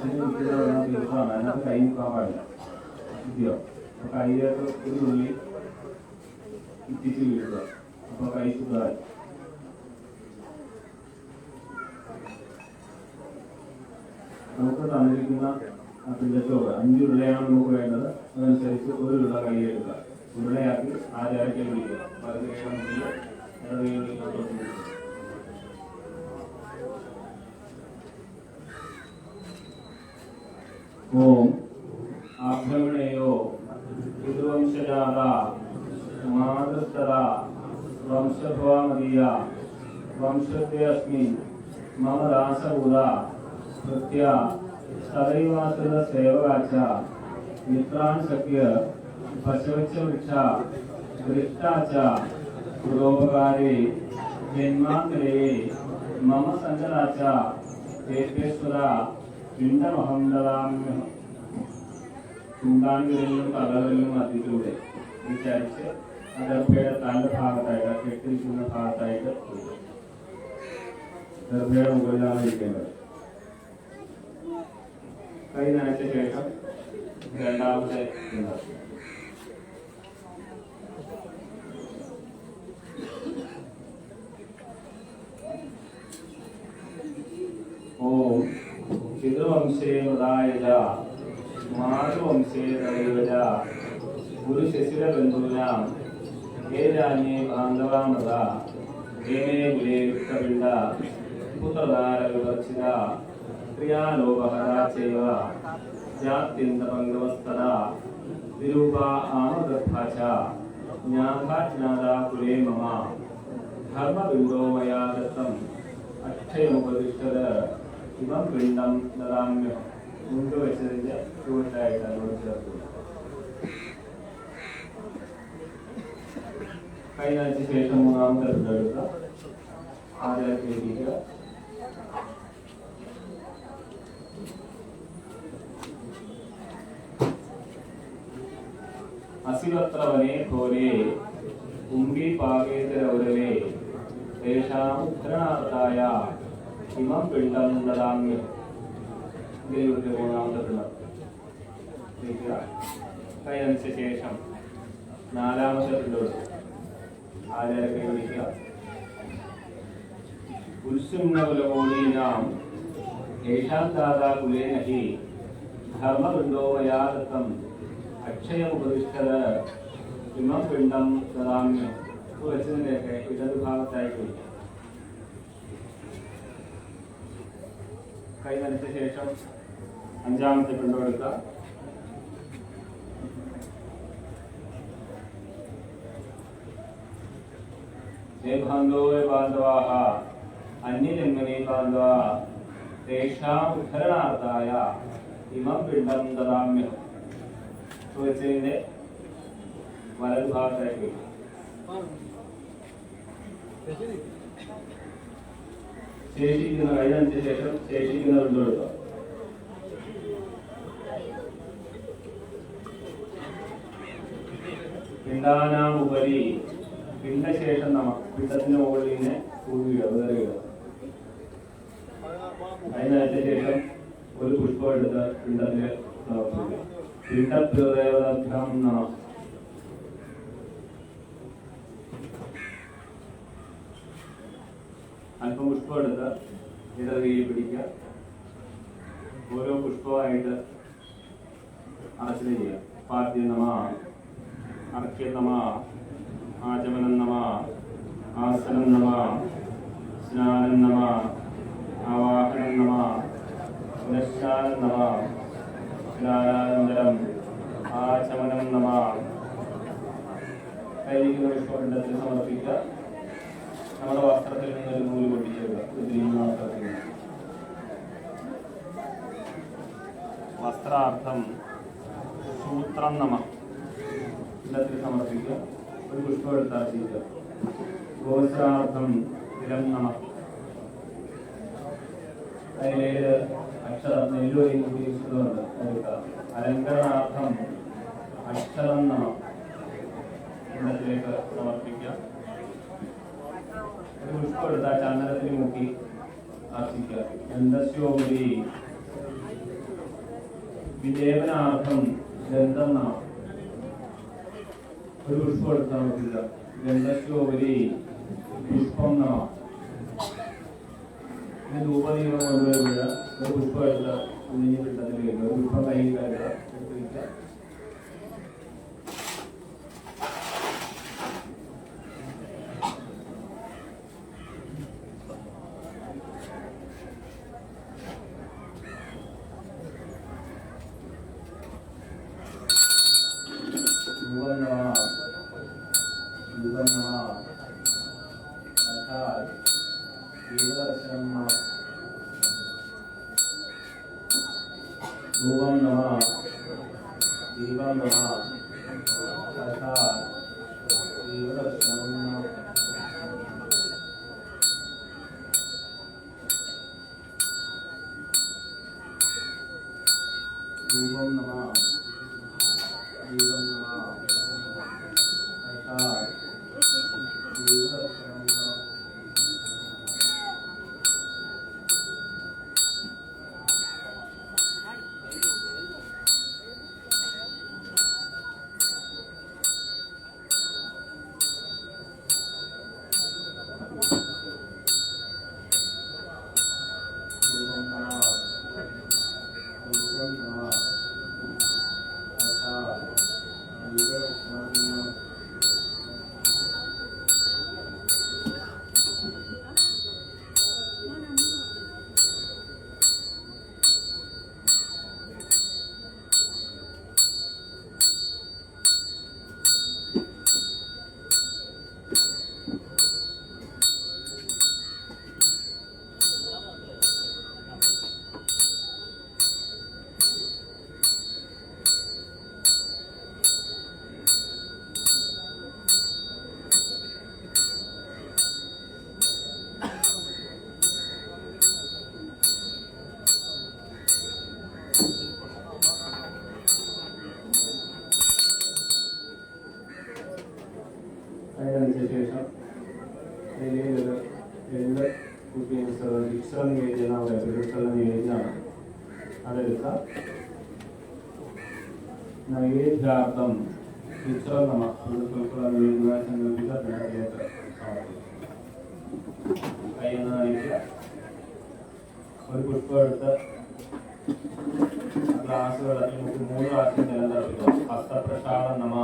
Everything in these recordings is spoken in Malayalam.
തീർച്ചയാണ് അതിനകത്ത് കൈ മുക്കാൻ പാടില്ല കൈയിലേക്ക് ഒരു തുള്ളി ഇറ്റിച്ച് വീഴുക അപ്പൊ കൈ സുഖമായി. നമുക്ക് തന്നിരിക്കുന്ന അഞ്ച് ഉരുളയാണ് നമുക്ക് വേണ്ടത്. അതനുസരിച്ച് ഒരു ഉരുള കൈയെടുക്കുക ഉരുളയാക്കി ആചാരത്തിൽ വിളിക്കുക വലത് കൈ മുന്നിൽ ഇടത് കൈ മുന്നിലോട്ട് വിളിക്കുക ഓം ആഭ്രമണയോ പിതൃവംശജാത മാതൃത്തര വംശഭവാമതീയ വംശത്തെ അസ്മി മമ ദാസഭൂത കൃത്യ സദൈവാസുര സേവകാച്ച മിത്രാൻ സഖ്യ പശവച്ച വൃക്ഷ ദൃഷ്ടാച്ച പുരോപകാരേ ജന്മാന്തരേ മമ സഞ്ജനാച്ച ഏകേശ്വര പിണ്ടമഹം ദദാമ്യഹം ചൂണ്ടാണികളിലും തലകളിലും മധ്യത്തിലൂടെ വിചാരിച്ച് ഗർഭയുടെ തന്റെ ഭാഗത്തായിട്ട് കെട്ടിരിക്കുന്ന ഭാഗത്തായിട്ട്. ഗർഭയുടെ മുകളിലാണ് ഇരിക്കേണ്ടത് കൈ നനച്ച ശേഷം രണ്ടാമത്തെ ഇടം. వంశేయుదాయుజ మాతు వంశేయుజ గురు శశిర బంధూనాం వేదాన్యే బాంధవామద దేనే గులే యుక్తపిండ పుతదార వివక్షిత క్రియాలోపహరా చేవ జాత్యంత పంగవస్తద విరూపా ఆమగర్భా చ జ్ఞానాజ్ఞాదా కులే దత్తం అక్షయముపదిష్టద അക്ഷയമുപതിഷ്ഠത ഇമം പിണ്ഡം ദദാമ്യം മുണ്ട് വെച്ചതിന്റെ ചുവട്ടായിട്ട് അതിനോട് ചേർക്കുക കൈ നനച്ച ശേഷം മൂന്നാമത്തെ പിണ്ഡം എടുക്കുക ആദ്യത്തിരിക്കുക അസിവത്ര വനേ ഘോരേ കുംഭി പാകേതരൗരവേ തേഷാം ഉദ്ധരണാർത്ഥായ ഇമം പിണ്ഡം ദദാമ്യം ദൈവത്തെ മൂന്നാമത്തെ പിണ്ഡം ഇരിക്കുക. കൈ നനച്ച ശേഷം നാലാമത്തെ പിണ്ഡം എടുക്കുക ആചാര കൈ പിടിക്കുക ഉത്സുന്നകുലകോണീനാം യേഷാം ദാതാ കുലേന ഹി ധർമ്മപിണ്ഡോ മയാ ദത്തം അക്ഷയമുപതിഷ്ഠത ഇമം പിണ്ഡം ദദാമ്യം ഇത് വെച്ചതിൻ്റെയൊക്കെ ഇടത് ഭാഗത്തായി കുടിക്കുക കൈ നനച്ച ശേഷം അഞ്ചാമത്തെ പിണ്ഡം എടുക്കുക ഹേ ബാന്ധവോ ഹേ ബാന്ധവാഹ അന്യജന്മനി ബാന്ധവ തേഷാം ഉദ്ധരണാർത്ഥായ ഇമം പിണ്ഡം ദദാമ്യം വെച്ചതിന്റെ വലതു ഭാഗത്തായിട്ട് വയ്ക്കുക ശേഷിക്കുന്ന കഴിഞ്ഞ ശേഷം ശേഷിക്കുന്ന പിണ്ഡം എടുക്കുക പിണ്ടാനാം ഉപരി പിണ്ടശേഷം നമ്മ പിണ്ടത്തിന്റെ മുകളിൽ ഇങ്ങനെ തൂവിടുക വേറിടുക അതിനകത്ത ശേഷം ഒരു പുഷ്പം എടുത്ത് പിണ്ടത്തിൽ പിണ്ടപ്രദേവതഭ്യം നമ പുഷ്പം എടുത്ത് ഇടത് വീഴി പിടിക്കുക. ഓരോ പുഷ്പമായിട്ട് അർച്ചന ചെയ്യുക. പാദ്യ നമ അർക്യ നമ ആചമനം നമ ആസനം നമ സ്നാനം നമ ആവാഹനം നമ പുനഃസ്നാനം നമ സ്നാനാനന്തരം ആചമനം നമ. കൈലിക്കുന്ന വിഷ്ണുപിണ്ഡത്തിൽ സമർപ്പിക്കുക. നമ്മുടെ വസ്ത്രത്തിൽ നിന്നൊരു നൂൽ പൊട്ടിച്ചേക്കുക ഉദ്രീന്ന വസ്ത്രത്തിൽ നിന്ന്. വസ്ത്രാർത്ഥം സൂത്രം നമ. പിണ്ടത്തിൽ സമർപ്പിക്കുക. ഒരു പുഷ്പം എടുത്താൽ ചെയ്യുക ഗോസ്രാർത്ഥം ഇലം നമ. അതിലേത് അക്ഷരം നെല്ലുവരി ഉപയോഗിച്ചതുകൊണ്ട് എടുക്കുക. അലങ്കരണാർത്ഥം അക്ഷരം നമ. ഇന്നത്തിലേക്ക് സമർപ്പിക്കാം ഒരു ചന്ദനത്തിന് മുക്കി അർപ്പിക്കുക ഗന്ധസ്യോപരി വിലേപനാർത്ഥം ഗന്ധം നമ ഒരു പുഷ്പം എടുത്താൽ നമുക്കില്ല ഗന്ധസ്യോപരി പുഷ്പം നമ പിന്നെ ധൂപദീപം കൊണ്ടുവരുമ്പോൾ ഒരു പുഷ്പം പിണ്ടത്തിലേക്ക് ഒരു പുഷ്പം കയ്യിൽ കരുതുക. Bueno, സങ്കല്പിച്ച പിണത്തിലേക്ക് കയ്യിൽ നിന്ന് നയിക്കുക ഒരു പുഷ്പം എടുത്ത് ഗ്ലാസ് വെള്ളത്തിൽ മുക്കി മൂന്ന് പ്രാവശ്യം ജലം തിളപ്പിക്കുക. ഹസ്തപ്രക്ഷാളന നമ.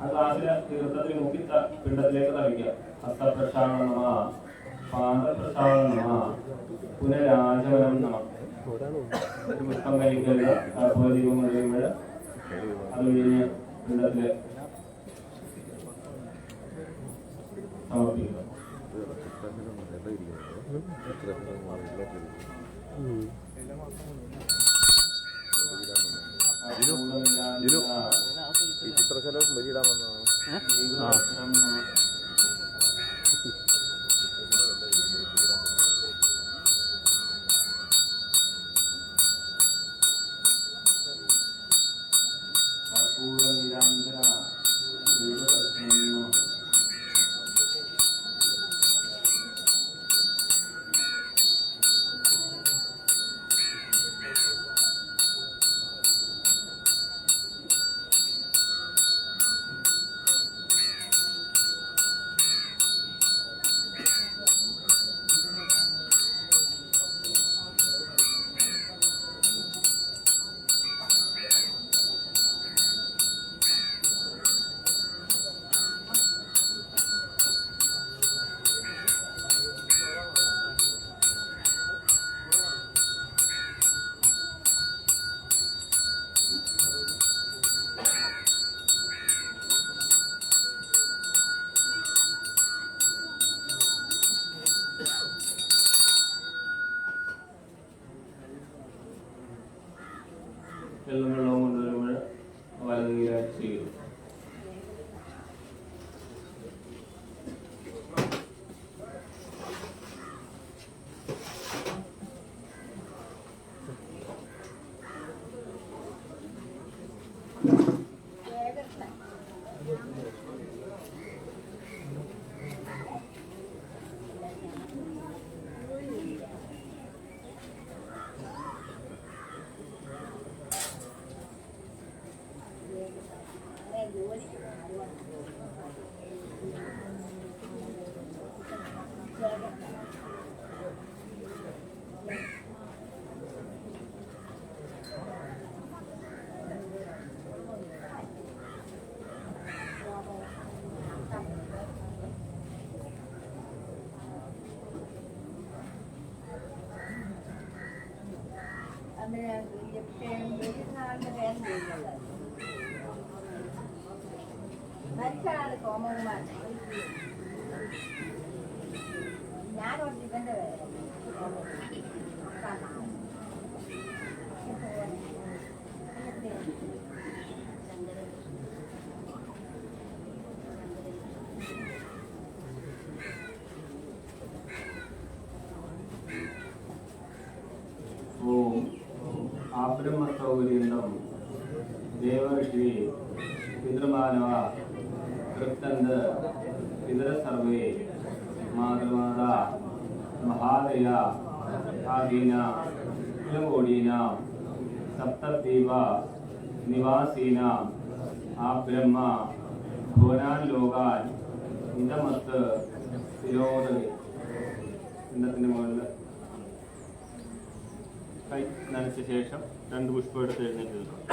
ആ ഗ്ലാസ്സിലെ തീർത്ഥത്തിൽ മുക്കി പിണ്ടത്തിലേക്ക് തളിക്കുക. ഹസ്തപ്രക്ഷാളന നമ. പാദപ്രക്ഷാളന നമ. പുനരാജമനം നമ. പുഷ്പം കഴിക്കരുത്. കർപ്പൂരദീപം കഴിയുമ്പോൾ അത് കഴിഞ്ഞ് പിണ്ടത്തിൽ ജിനു. ഈ ചിത്രശലഭം ബലിയിടാൻ ആബ്രഹ്മസൗകര്യന്തം ദേവർഷി പിതൃമാനവ കൃത്തന്ത് പിതൃസർവേ മാതൃമാത മഹാദയ ആദീന കുലകോടീന സപ്തദ്വീപ നിവാസീന ആ ബ്രഹ്മ ഭുവനാൻ ലോകാൻ ഇതമത്ത് തിരോധി ഇന്നത്തിന്റെ മുകളിൽ. കൈ നനച്ച ശേഷം രണ്ട് പുഷ്പം എടുത്ത് എഴുന്നേറ്റ് നിൽക്കും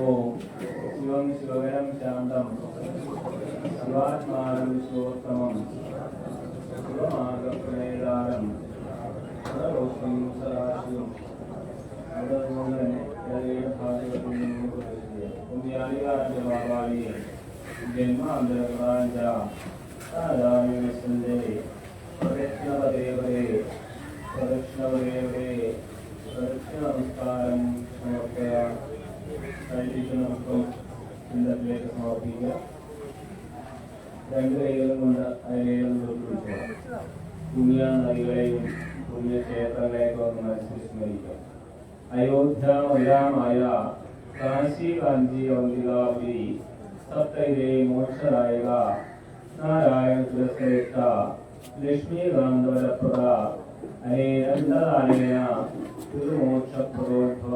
ഓം ശിവം ശിവകരം ശാന്തം சிவாத்மானம் விஸ்வோத்தமம் சிவமாக பிரணயதாரம் சர்வோக்கம் சதாசிவம் முதல் சந்தே ലക്ഷ്മീകാന്തവരപ്രദ അനേരന്തരായണ തിരുമോക്ഷപ്രദോദ്ഭവ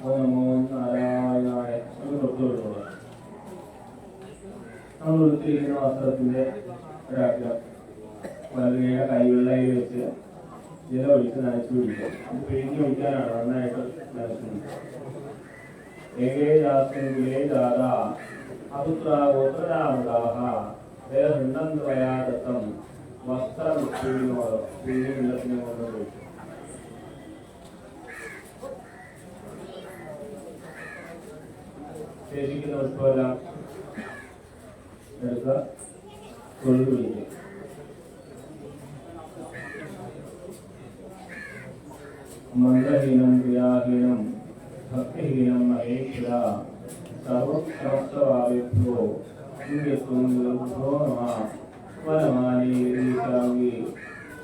ഓ നമോ നാരായണായ തൊട്ടുകൊടുക്കുക നമ്മൾ ഉടുത്തിരിക്കുന്ന വസ്ത്രത്തിന്റെ ഒരാഗ്രഹം കൈവെള്ളയിൽ വെച്ച് ജലം ഒഴിച്ച് നനച്ചു പിടിക്കുക ഇത് പിഴിഞ്ഞ് ഒഴിക്കാനാണ് നന്നായിട്ട് നനച്ചുകൊണ്ട് ഏകേജാസ്മിൻകുലേ ജാത അപുത്രാഗോത്രരാമദാഹ ദേഹണ്ഡം ത്രയാദത്തം വസ്ത്രമുക്തിനോട് പിഴിഞ്ഞ് വെള്ളത്തിന് കൊണ്ട് ഒഴിച്ചു ശേഷിക്കുന്ന പുഷ്പമെല്ലാം എടുക്കുക തൊഴിൽ പിടിക്കുക മന്ത്രഹീനം ക്രിയാഹീനം ഭക്തിഹീനം മഹേശ്വര സർവസമസ്തവാദിഭ്യോ ഇന്ദ്രിയത്വം നിർഭോ നമ വനമാലി ഗിരീശാംഗി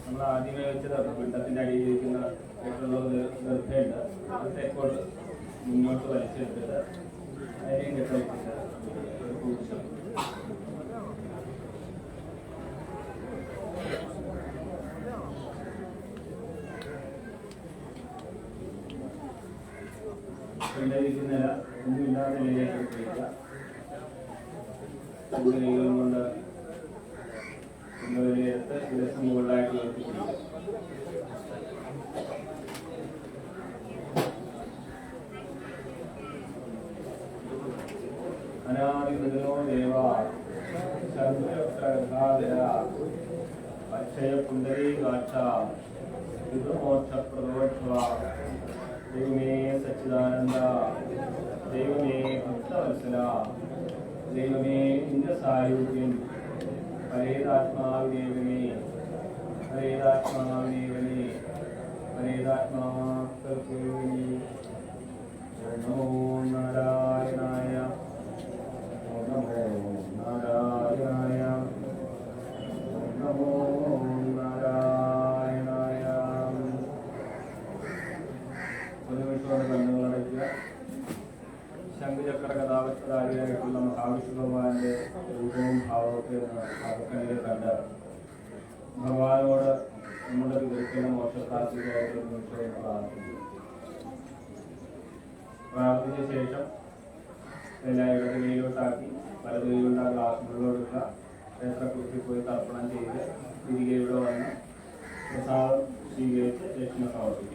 നമ്മൾ ആദ്യമേ വെച്ചതാണ് പിണ്ടത്തിന്റെ അടിയിൽ ഇരിക്കുന്ന നിർത്തേണ്ട അത് തെക്കോട്ട് മുന്നോട്ട് വലിച്ചെടുത്തിട്ട് അതിനെയും കെട്ടഴിച്ചിട്ട് ഒരു പൂച്ച. പിണ്ടിരിക്കുന്ന നില ഒന്നുമില്ലാത്ത നിലയിലേക്ക് കൈകളും കൊണ്ട് എടുത്ത് ദിവസം മുകളിലായിട്ട് ഉയർത്തിപ്പിടിക്കുക ദേവ ശർമ്മയപ്രഗാധര അക്ഷയ സച്ചിദാനന്ദ ദൈവമേ ഭക്തവത്സല ദൈവമേ നിന്റെ സായുജ്യം പരേതാത്മാവിനേവനെ പരേതാത്മാവിനേവനെ പരേതാത്മാക്കൽക്കേവനെ നമോ നാരായണായ നമോ നാരായണായ നിമിഷത്തോടെ കണ്ണുകളടയ്ക്കുക ശംഖുചക്ര കഥാപാത്രധാരിയായിട്ടുള്ള മഹാവിഷ്ണു ഭഗവാന്റെ രൂപവും ഭാവമൊക്കെ ഭാവക്കണ്ണിൽ കണ്ട് ഭഗവാനോട് നമ്മുടെ വിവരിക്കുന്ന മോക്ഷപ്രാപ്തിയായിട്ട് ഒരു നിമിഷം പ്രാർത്ഥിക്കും പ്രാർത്ഥിച്ച ശേഷം എല്ലാ ഇടത് കൈയിലോട്ടാക്കി വലത് കൈയിലുള്ള ഗ്ലാസ് പോയി തർപ്പണം ചെയ്ത് തിരികെ ഇവിടെ വന്ന് പ്രസാദം സ്വീകരിച്ച് ലക്ഷ്മി സമർപ്പിക്കും.